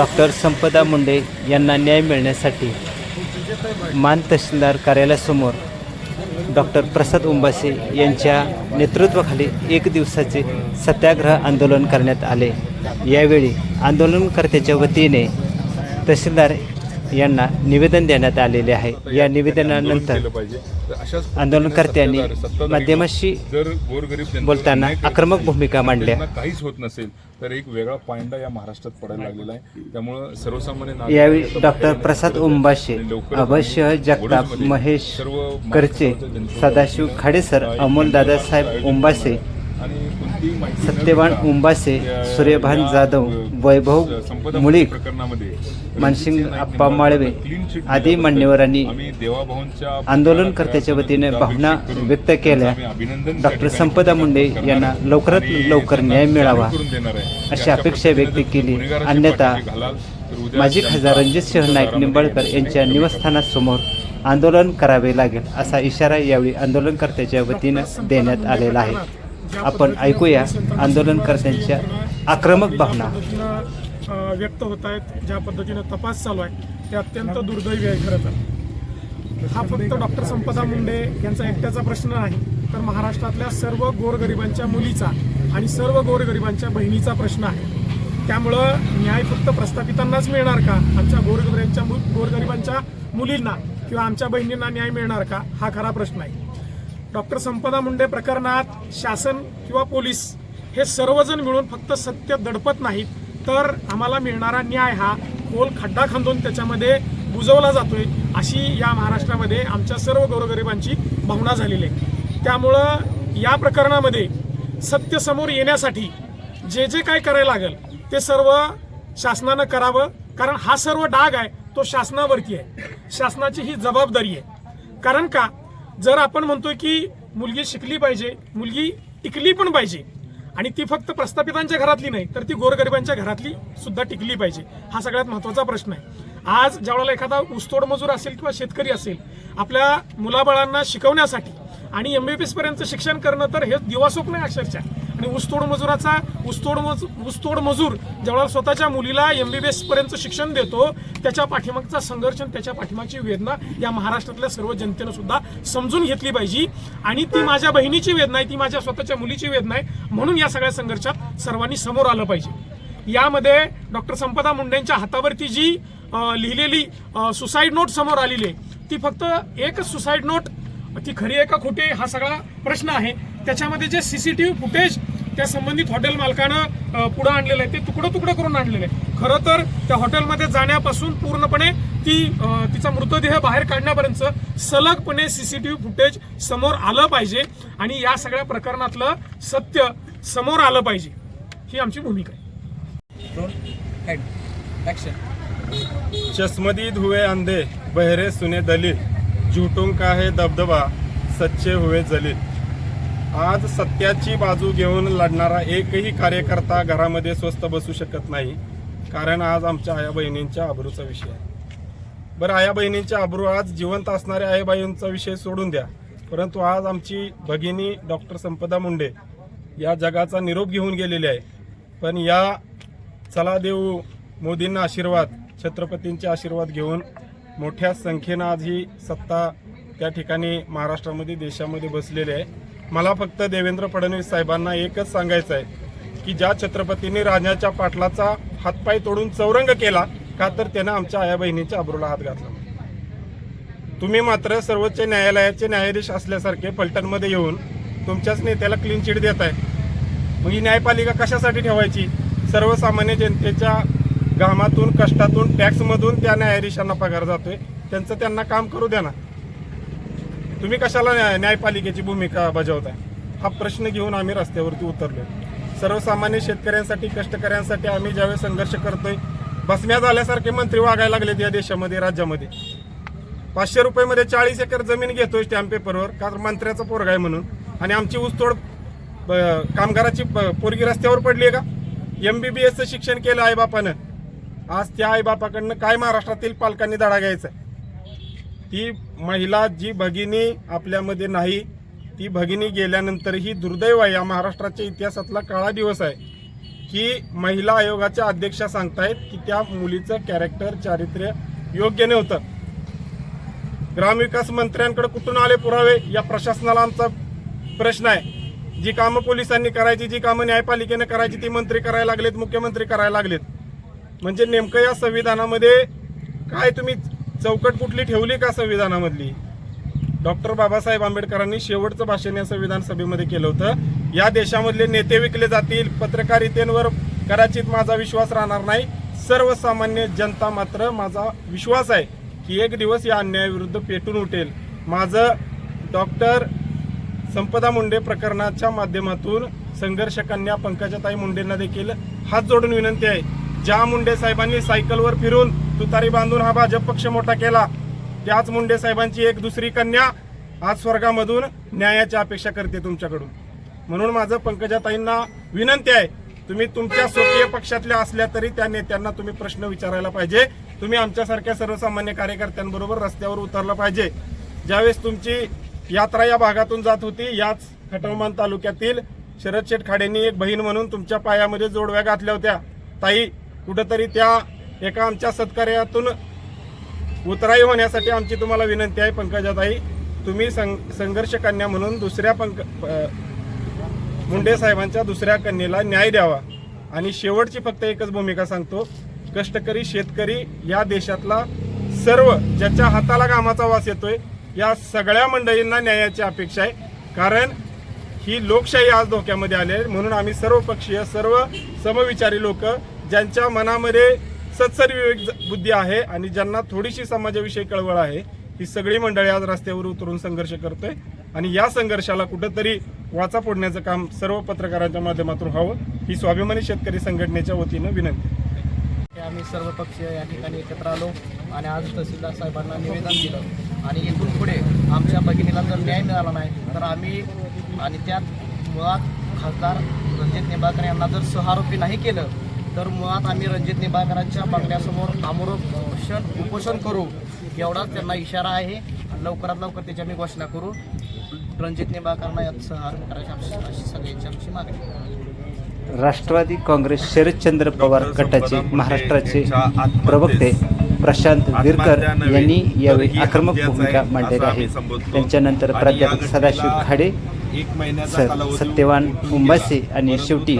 Doctor संपदा मुंडे यांना न्याय मिळण्यासाठी मान तहसीलदार कार्यालयासमोर डॉक्टर प्रसाद उंबासे यांच्या नेतृत्वाखाली एक दिवसाचे सत्याग्रह आंदोलन करण्यात आले. यावेळी आंदोलनकर्त्याच्या वतीने तहसीलदार यांना निवेदन देण्यात आलेले आहे या निवेदनानंतर आंदोलनकर्त्यांनी माध्यमाशी बोलताना आक्रमक भूमिका मांडल्या. काहीच होत नसेल तर एक वेगळा पायंडा या महाराष्ट्रात पडायला लागलेला आहे त्यामुळं सर्वसामान्य यावेळी डॉक्टर प्रसाद. उंबाशे अभय जगताप महेश करचे सदाशिव खाडेसर अमोल दादासाहेब उंबासे आणि कोणतीही माहिती न सत्यवान उंबासे सूर्यभान जाधव वैभव मुळीक मानसिंग आप्पा माळवे आदी मान्यवरांनी आंदोलनकर्त्याच्या वतीने भावना व्यक्त केल्या. डॉक्टर संपदा मुंडे यांना लवकरात लवकर न्याय मिळावा अशी अपेक्षा व्यक्त केली. अन्यथा माजी खासदार रणजित सिंह नाईक निंबाळकर यांच्या निवासस्थानासमोर आंदोलन करावे लागेल असा इशारा यावेळी आंदोलनकर्त्याच्या वतीनं देण्यात आलेला आहे. आपण ऐकूया आंदोलनकर्त्यांच्या आक्रमक भावना. पद्धतीनं, व्यक्त होत आहेत ज्या पद्धतीनं तपास चालू आहे ते अत्यंत दुर्दैवी आहे खरं तर. हा फक्त डॉक्टर संपदा मुंडे यांचा एकट्याचा प्रश्न नाही तर महाराष्ट्रातल्या सर्व गोरगरिबांच्या मुलीचा आणि सर्व गोरगरिबांच्या बहिणीचा प्रश्न आहे. त्यामुळं न्याय फक्त प्रस्थापितांनाच मिळणार का? आमच्या गोरगरिबांच्या मु- गोरगरिबांच्या मुलींना किंवा आमच्या बहिणींना न्याय मिळणार का? हा खरा प्रश्न आहे. डॉक्टर संपदा मुंडे प्रकरणात शासन किंवा पोलीस हे सर्वजण मिळून फक्त सत्य दडपत नाहीत तर आम्हाला मिळणारा न्याय हा खोल खड्डा खांदून त्याच्यामध्ये बुजवला जातोय अशी या महाराष्ट्रामध्ये आमच्या सर्व गोरगरिबांची भावना झालेली आहे. त्यामुळं या प्रकरणामध्ये सत्य समोर येण्यासाठी जे जे काय करायला लागेल ते सर्व शासनानं करावं कारण हा सर्व डाग आहे तो शासनावरती आहे. शासनाची ही जबाबदारी आहे. कारण का? जर आपण म्हणतोय की मुलगी शिकली पाहिजे मुलगी टिकली पण पाहिजे आणि ती फक्त प्रस्थापितांच्या घरातली नाही तर ती गोरगरिबांच्या घरातली सुद्धा टिकली पाहिजे हा सगळ्यात महत्त्वाचा प्रश्न आहे. आज ज्यावेळेला एखादा ऊसतोड मजूर असेल किंवा शेतकरी असेल आपल्या मुलाबाळांना शिकवण्यासाठी आणि एम बी पर्यंत शिक्षण करणं तर हे दिवासोप नाही अक्षरशः. आणि ऊसतोड मजुराचा ऊसतोड मजूर ऊसतोड मजूर जेव्हा स्वतःच्या मुलीला एम बी बी एसपर्यंत शिक्षण देतो त्याच्या पाठीमागचा संघर्ष आणि त्याच्या पाठीमागची वेदना या महाराष्ट्रातल्या सर्व जनतेनं सुद्धा समजून घेतली पाहिजे. आणि ती माझ्या बहिणीची वेदना आहे ती माझ्या स्वतःच्या मुलीची वेदना आहे म्हणून या सगळ्या संघर्षात सर्वांनी समोर आलं पाहिजे. यामध्ये डॉक्टर संपदा मुंडेंच्या हातावरती जी लिहिलेली सुसाईड नोट समोर आलेली आहे ती फक्त एकच सुसाईड नोट ती खरी आहे का खोटी हा सगळा प्रश्न आहे. त्याच्यामध्ये जे C C T V footage त्या संबंधित हॉटेल मालकानं पुढं आणलेलं आहे. ते तुकडं तुकडं करून आणलेलं आहे. खरं तर त्या हॉटेलमध्ये जाण्यापासून पूर्णपणे ती तिचा मृतदेह बाहेर काढण्यापर्यंत सलगपणे सीसीटीव्ही फुटेज समोर आलं पाहिजे आणि या सगळ्या प्रकरणातलं सत्य समोर आलं पाहिजे. ही आमची भूमिका आहे. चश्मदीद हुए अंधे बहरे सुने दलित झूठों का है दबदबा सच्चे हुए जलील. आज सत्याची बाजू घेऊन लढणारा एकही कार्यकर्ता घरामध्ये स्वस्त बसू शकत नाही. कारण आज आमच्या आया बहिणींच्या आबरूचा विषय आहे. बरं आया बहिणींच्या आबरू आज जिवंत असणाऱ्या आईबाईंचा विषय सोडून द्या. परंतु आज आमची भगिनी डॉक्टर संपदा मुंडे या जगाचा निरोप घेऊन गेलेली आहे. पण या चला देऊ मोदींना आशीर्वाद छत्रपतींचे आशीर्वाद घेऊन मोठ्या संख्येनं आज ही सत्ता त्या ठिकाणी महाराष्ट्रामध्ये देशामध्ये बसलेली आहे. मला फक्त देवेंद्र फडणवीस साहेबांना एकच सांगायचं आहे की ज्या छत्रपतींनी राजाच्या पाटलाचा हातपाय तोडून चौरंग केला का तर त्यानं आमच्या आया बहिणीच्या अब्रूला हात घातला. तुम्ही मात्र सर्वोच्च न्यायालयाचे न्यायाधीश असल्यासारखे फलटणमध्ये येऊन तुमच्याच नेत्याला क्लीन चिट देत आहे मग ही न्यायपालिका कशासाठी ठेवायची? सर्वसामान्य जनतेच्या घामातून कष्टातून टॅक्समधून त्या न्यायाधीशांना पगार जातोय. त्यांचं त्यांना काम करू द्या ना. तुम्ही कशाला न्यायपालिकेची भूमिका बजावताय? हा प्रश्न घेऊन आम्ही रस्त्यावरती उतरलोय. सर्वसामान्य शेतकऱ्यांसाठी कष्टकऱ्यांसाठी आम्ही ज्यावेळेस संघर्ष करतोय बसम्या झाल्यासारखे मंत्री वागायला लागलेत या देशामध्ये राज्यामध्ये. पाचशे रुपयामध्ये चाळीस एकर जमीन घेतोय स्टॅम्प पेपरवर का मंत्र्याचा पोरगा आहे म्हणून. आणि आमची ऊसतोड ब- कामगाराची पोरगी रस्त्यावर पडली आहे का? एम बी बी एसचं शिक्षण केलं आईबापानं. आज त्या आईबापाकडनं काय महाराष्ट्रातील पालकांनी धडा घ्यायचा? आहे? ती महिला जी भगिनी आपल्यामध्ये नाही ती भगिनी गेल्यानंतर ही दुर्दैव आहे. या महाराष्ट्राच्या इतिहासातला काळा दिवस आहे की महिला आयोगाच्या अध्यक्षा सांगतायत की त्या मुलीचं कॅरेक्टर चारित्र्य योग्य नव्हतं ग्रामविकास मंत्र्यांकडे कुठून आले पुरावे? या प्रशासनाला आमचा प्रश्न आहे. जी कामं पोलिसांनी करायची जी कामं न्यायपालिकेनं करायची ती मंत्री करायला लागलेत मुख्यमंत्री करायला लागलेत. म्हणजे नेमकं या संविधानामध्ये काय तुम्ही चौकट कुठली ठेवली का संविधानामधली? डॉक्टर बाबासाहेब आंबेडकरांनी शेवटचं भाषण या संविधान सभेमध्ये केलं होतं. या देशामधले नेते विकले जातील पत्रकारितेवर कदाचित माझा विश्वास राहणार नाही. सर्वसामान्य जनता मात्र माझा विश्वास आहे की एक दिवस या अन्यायाविरुद्ध पेटून उठेल. माझं डॉक्टर संपदा मुंडे प्रकरणाच्या माध्यमातून संघर्ष कन्या पंकजाताई मुंडेंना देखील हात जोडून विनंती आहे. ज्या मुंडे साहेबांनी सायकलवर फिरून तुतारी बांधून हा भाजप पक्ष मोठा केला. त्याच मुंडे साहेबांची एक दुसरी कन्या आज स्वर्गामधून न्यायाची अपेक्षा करते तुमच्याकडून. म्हणून माझं पंकजाताईंना विनंती आहे तुम्ही तुमच्या स्वकीय पक्षातल्या असल्या तरी त्या नेत्यांना तुम्ही प्रश्न विचारायला पाहिजे. तुम्ही आमच्यासारख्या सर्वसामान्य कार्यकर्त्यांबरोबर रस्त्यावर उतरलं पाहिजे. ज्यावेळेस तुमची यात्रा या भागातून जात होती याच खटवमान तालुक्यातील शरद शेठ खाडेंनी एक बहीण म्हणून तुमच्या पायामध्ये जोडव्या घातल्या होत्या. ताई कुठंतरी त्या एका आमच्या सत्कार्यातून उतराई होण्यासाठी आमची तुम्हाला विनंती आहे पंकजाताई. तुम्ही सं संघर्ष कन्या म्हणून दुसऱ्या पंक मुंडे साहेबांच्या दुसऱ्या कन्येला न्याय द्यावा. आणि शेवटची फक्त एकच भूमिका सांगतो. कष्टकरी शेतकरी या देशातला सर्व ज्याच्या हाताला कामाचा वास येतोय या सगळ्या मंडळींना न्यायाची अपेक्षा आहे. कारण ही लोकशाही आज धोक्यामध्ये आली आहे. म्हणून आम्ही सर्व पक्षीय सर्व समविचारी लोक ज्यांच्या मनामध्ये सत्सरविवेक बुद्धी आहे आणि ज्यांना थोडीशी समाजाविषयी कळवळ आहे ही सगळी मंडळी आज रस्त्यावर उतरून संघर्ष करतोय. आणि या संघर्षाला कुठंतरी वाचा फोडण्याचं काम सर्व पत्रकारांच्या माध्यमातून व्हावं ही स्वाभिमानी शेतकरी संघटनेच्या वतीनं विनंती. हे आम्ही सर्व पक्षीय या ठिकाणी एकत्र आलो आणि आज तहसीलदार साहेबांना निवेदन दिलं. आणि इथून पुढे आमच्या भगिनीला जर न्याय मिळाला नाही तर आम्ही आणि त्यात मुळात खासदार रणजित निंबाळकर यांना जर सहारोपी नाही केलं तर मुळात आम्ही रणजित निंबाळकरांच्या मागण्यासमोर क्षण उपोषण करू एवढाच त्यांना इशारा आहे. लवकरात लवकर त्याची आम्ही घोषणा करू. रणजित निंबाळकरांना यात सहकार्य करायची आमची अशी सगळ्यांची आमची मागणी राष्ट्रवादी काँग्रेस शरदचंद्र पवार गटाचे महाराष्ट्राचे प्रवक्ते प्रशांत विरकर यांनी यावेळी आक्रमक भूमिका मांडलेली आहे. त्यांच्यानंतर प्राध्यापक सदाशिव खाडे एक महिन्याचा सत्यवान उंबासे. आणि शेवटी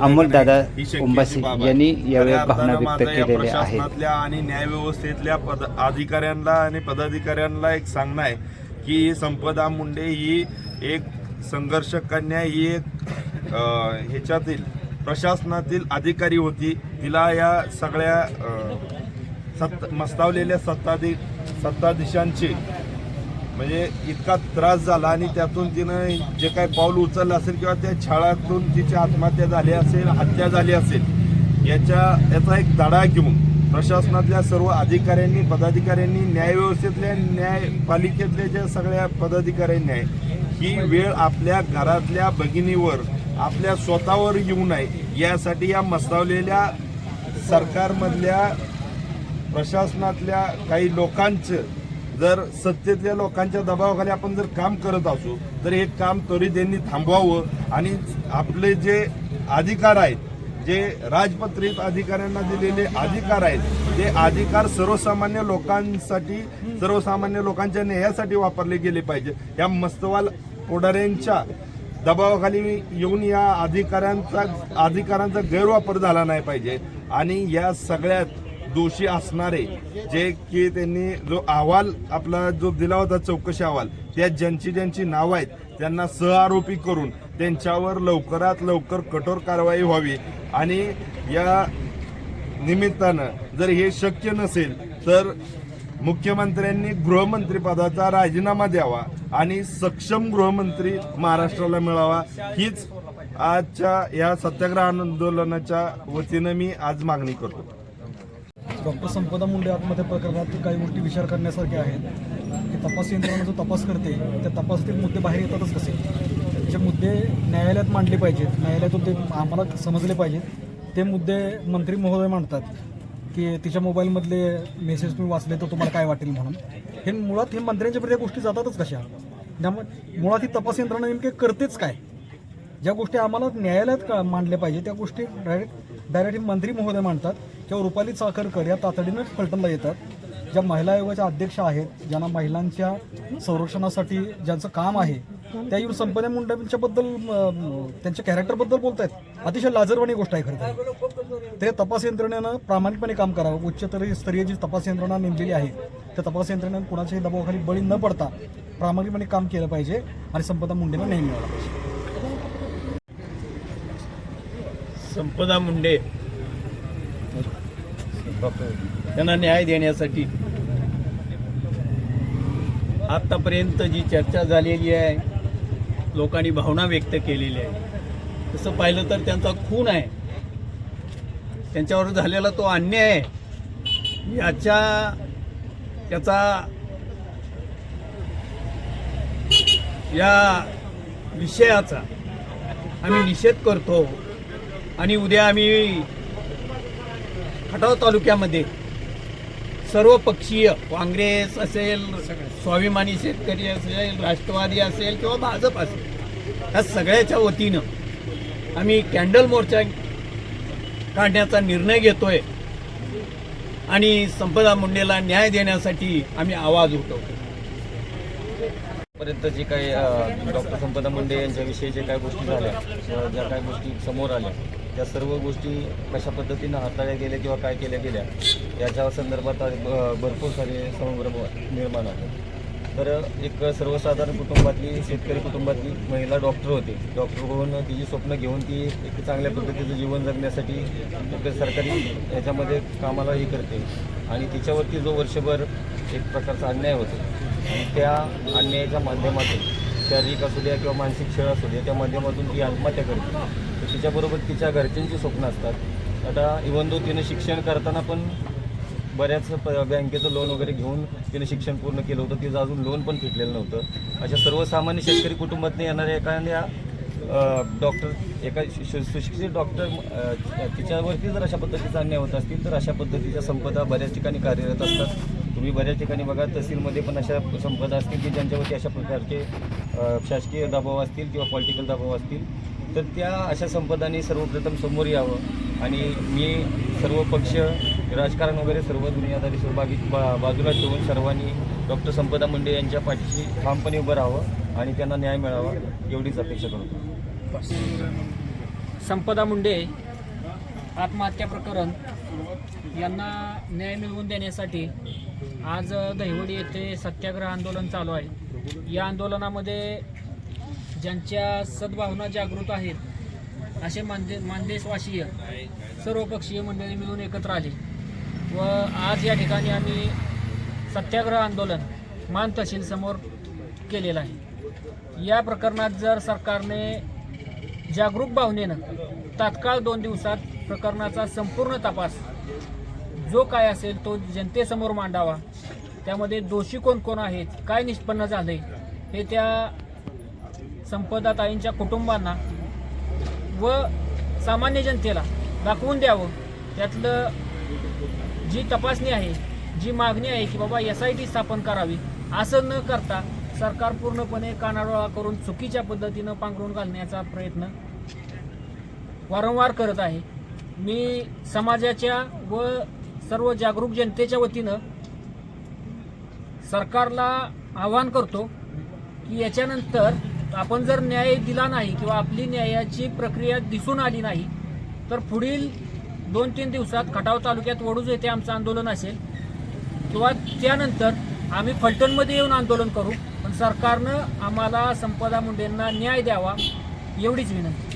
अमोलदादा उंबासे. यांनी यावेळी भावना व्यक्त केलेल्या आहेत आणि न्यायव्यवस्थेतल्या पद अधिकाऱ्यांना आणि पदाधिकाऱ्यांना एक सांगणं आहे की संपदा मुंडे ही एक संघर्ष कन्या ही एक ह्याच्यातील प्रशासनातील अधिकारी होती तिला या सगळ्या सत्ता मस्तावलेल्या सत्ताधी सत्ताधीशांचे म्हणजे इतका त्रास झाला आणि त्यातून तिनं जे काही पाऊल उचललं असेल किंवा त्या छाळातून तिची आत्महत्या झाली असेल हत्या झाली असेल याच्या याचा एक धडा घेऊन प्रशासनातल्या सर्व अधिकाऱ्यांनी पदाधिकाऱ्यांनी न्यायव्यवस्थेतल्या न्यायपालिकेतल्या ज्या सगळ्या पदाधिकाऱ्यांनी आहे ही वेळ आपल्या घरातल्या भगिनीवर आपल्या स्वतःवर येऊ नये यासाठी या मस्तावलेल्या सरकारमधल्या प्रशासनातल्या काही लोकांचं जर सत्तेतल्या लोकांच्या दबावाखाली आपण जर काम करत असू तर हे काम त्वरित यांनी थांबवावं. आणि आपले जे अधिकार आहेत जे राजपत्रित अधिकाऱ्यांना दिलेले अधिकार आहेत ते अधिकार सर्वसामान्य लोकांसाठी सर्वसामान्य लोकांच्या न्यायासाठी वापरले गेले पाहिजे. या मस्तवाल पुढाऱ्यांच्या दबावाखाली येऊन या अधिकाऱ्यांचा अधिकारांचा गैरवापर झाला नाही पाहिजे. आणि या सगळ्यात दोषी असणारे जे की त्यांनी जो अहवाल आपला जो दिला होता चौकशी अहवाल त्यात ज्यांची ज्यांची नावं आहेत त्यांना सहआरोपी करून त्यांच्यावर लवकरात लवकर कठोर कारवाई व्हावी. आणि या निमित्तानं जर हे शक्य नसेल तर मुख्यमंत्र्यांनी गृहमंत्रीपदाचा राजीनामा द्यावा आणि सक्षम गृहमंत्री महाराष्ट्राला मिळावा. हीच आजच्या या सत्याग्रह आंदोलनाच्या वतीनं मी आज मागणी करतो. डॉक्टर संपदा मुंडे आत्महत्या प्रकरणात काही गोष्टी विचार करण्यासारख्या आहेत. की तपास यंत्रणा जो तपास करते त्या तपासातील मुद्दे बाहेर येतातच कसे? जे मुद्दे न्यायालयात मांडले पाहिजेत न्यायालयातून ते आम्हाला समजले पाहिजेत. ते मुद्दे मंत्री महोदय मांडतात की तिच्या मोबाईलमधले मेसेज तुम्ही वाचले तर तुम्हाला काय वाटेल म्हणून. हे मुळात हे मंत्र्यांच्यापर्यंत या गोष्टी जातातच कशा? त्यामुळे मुळात ही तपास यंत्रणा नेमके करतेच काय? ज्या गोष्टी आम्हाला न्यायालयात का मांडल्या पाहिजे त्या गोष्टी डायरेक्ट डायरेक्ट मंत्री महोदय मांडतात. किंवा रुपाली चाकरकर या तातडीनं फलटणला येतात. ज्या महिला आयोगाच्या अध्यक्ष आहेत ज्यांना महिलांच्या संरक्षणासाठी ज्यांचं काम आहे त्या येऊन संपदा मुंडेंच्याबद्दल त्यांच्या कॅरेक्टरबद्दल बोलत आहेत अतिशय लाजरवाणी गोष्ट आहे खरं तर. ते तपास यंत्रणेनं प्रामाणिकपणे काम करावं. उच्चतरी स्तरीय जी तपास यंत्रणा नेमलेली आहे त्या तपास यंत्रणेनं कुणाच्याही दबावाखाली बळी न पडता प्रामाणिकपणे काम केलं पाहिजे आणि संपदा मुंडेंना नेहमी मिळाला पाहिजे. संपदा मुंडे त्यांना न्याय देण्यासाठी. आतापर्यंत जी चर्चा झालेली आहे लोकांनी भावना व्यक्त केलेली आहे तसं पाहिलं तर त्यांचा खून आहे. त्यांच्यावर झालेला तो अन्याय आहे. याच्या याचा या विषयाचा आम्ही निषेध करतो आणि उद्या आम्ही खटाव तालुक्यामध्ये सर्व पक्षीय काँग्रेस असेल स्वाभिमानी शेतकरी असेल राष्ट्रवादी असेल किंवा भाजप असेल ह्या सगळ्याच्या वतीनं आम्ही कॅन्डल मोर्चा काढण्याचा निर्णय घेतोय आणि संपदा मुंडेला न्याय देण्यासाठी आम्ही आवाज उठवतो. पर्यंत जे काही डॉक्टर संपदा मुंडे यांच्याविषयी जे काही गोष्टी झाल्या ज्या काही गोष्टी समोर आल्या त्या सर्व गोष्टी कशा पद्धतीनं हाताळल्या गेल्या किंवा काय केल्या गेल्या याच्या संदर्भात भरपूर सारे संभ्रम निर्माण आहे तर एक सर्वसाधारण कुटुंबातली शेतकरी कुटुंबातली महिला डॉक्टर होती. डॉक्टर होऊन तिची स्वप्न घेऊन ती एक चांगल्या पद्धतीचं जीवन जगण्यासाठी एक सरकारी याच्यामध्ये कामाला ही करते. आणि तिच्यावरती जो वर्षभर एक प्रकारचा अन्याय होतो. आणि त्या अन्यायाच्या माध्यमातून शारीरिक असू द्या किंवा मानसिक छळ असू द्या त्या माध्यमातून ती आत्महत्या करते. तर तिच्याबरोबर तिच्या घरच्यांची स्वप्न असतात. आता इवन दो तिनं शिक्षण करताना पण बऱ्याच प बँकेचं लोन वगैरे घेऊन तिने शिक्षण पूर्ण केलं होतं. तिचं अजून लोन पण फिटलेलं नव्हतं. अशा सर्वसामान्य शेतकरी कुटुंबातून येणाऱ्या एखाद्या डॉक्टर एका सुशिक्षित डॉक्टर तिच्यावरती जर अशा पद्धतीचा अन्याय होत असतील तर अशा पद्धतीच्या संपदा बऱ्याच ठिकाणी कार्यरत असतात. तुम्ही बऱ्याच ठिकाणी बघा तहसीलमध्ये पण अशा संपदा असतील की ज्यांच्यावरती अशा प्रकारचे शासकीय दबाव असतील किंवा पॉलिटिकल दबाव असतील तर त्या अशा संपदांनी सर्वप्रथम समोर यावं. आणि मी सर्व पक्ष राजकारण वगैरे सर्व दुनियादारी सहभागी बा बाजूला ठेवून सर्वांनी डॉक्टर संपदा मुंडे यांच्या पाठीशी ठामपणे उभं राहावं आणि त्यांना न्याय मिळावा एवढीच अपेक्षा करतो संपदा मुंडे आत्महत्या प्रकरण यांना न्याय मिळवून देण्यासाठी आज दहिवडी येथे सत्याग्रह आंदोलन चालू आहे. या आंदोलनामध्ये ज्यांच्या सद्भावना जागृत आहेत असे मानदे मानदेशवासीय सर्वपक्षीय मंडळी मिळून एकत्र आले व आज या ठिकाणी आम्ही सत्याग्रह आंदोलन मान तहसील समोर केलेलं आहे. या प्रकरणात जर सरकारने जागरूक भावनेनं तात्काळ दोन दिवसात प्रकरणाचा संपूर्ण तपास जो काय असेल तो जनतेसमोर मांडावा. त्यामध्ये दोषी कोण कोण आहेत काय निष्पन्न झाले हे त्या संपदाताईंच्या कुटुंबांना व सामान्य जनतेला दाखवून द्यावं. त्यातलं जी तपासणी आहे जी मागणी आहे की बाबा एस आय टी स्थापन करावी असं न करता सरकार पूर्णपणे कानाडोळा करून चुकीच्या पद्धतीनं पांघरून घालण्याचा प्रयत्न वारंवार करत आहे. मी समाजाच्या व सर्व जागरूक जनतेच्या वतीनं सरकारला आवाहन करतो की याच्यानंतर आपण जर न्याय दिला नाही किंवा आपली न्यायाची प्रक्रिया दिसून आली नाही तर पुढील दोन तीन दिवसात खटाव तालुक्यात वडूज येथे आमचं आंदोलन असेल. किंवा त्यानंतर आम्ही फलटणमध्ये येऊन आंदोलन करू पण सरकारनं आम्हाला संपदा मुंडेंना न्याय द्यावा एवढीच विनंती.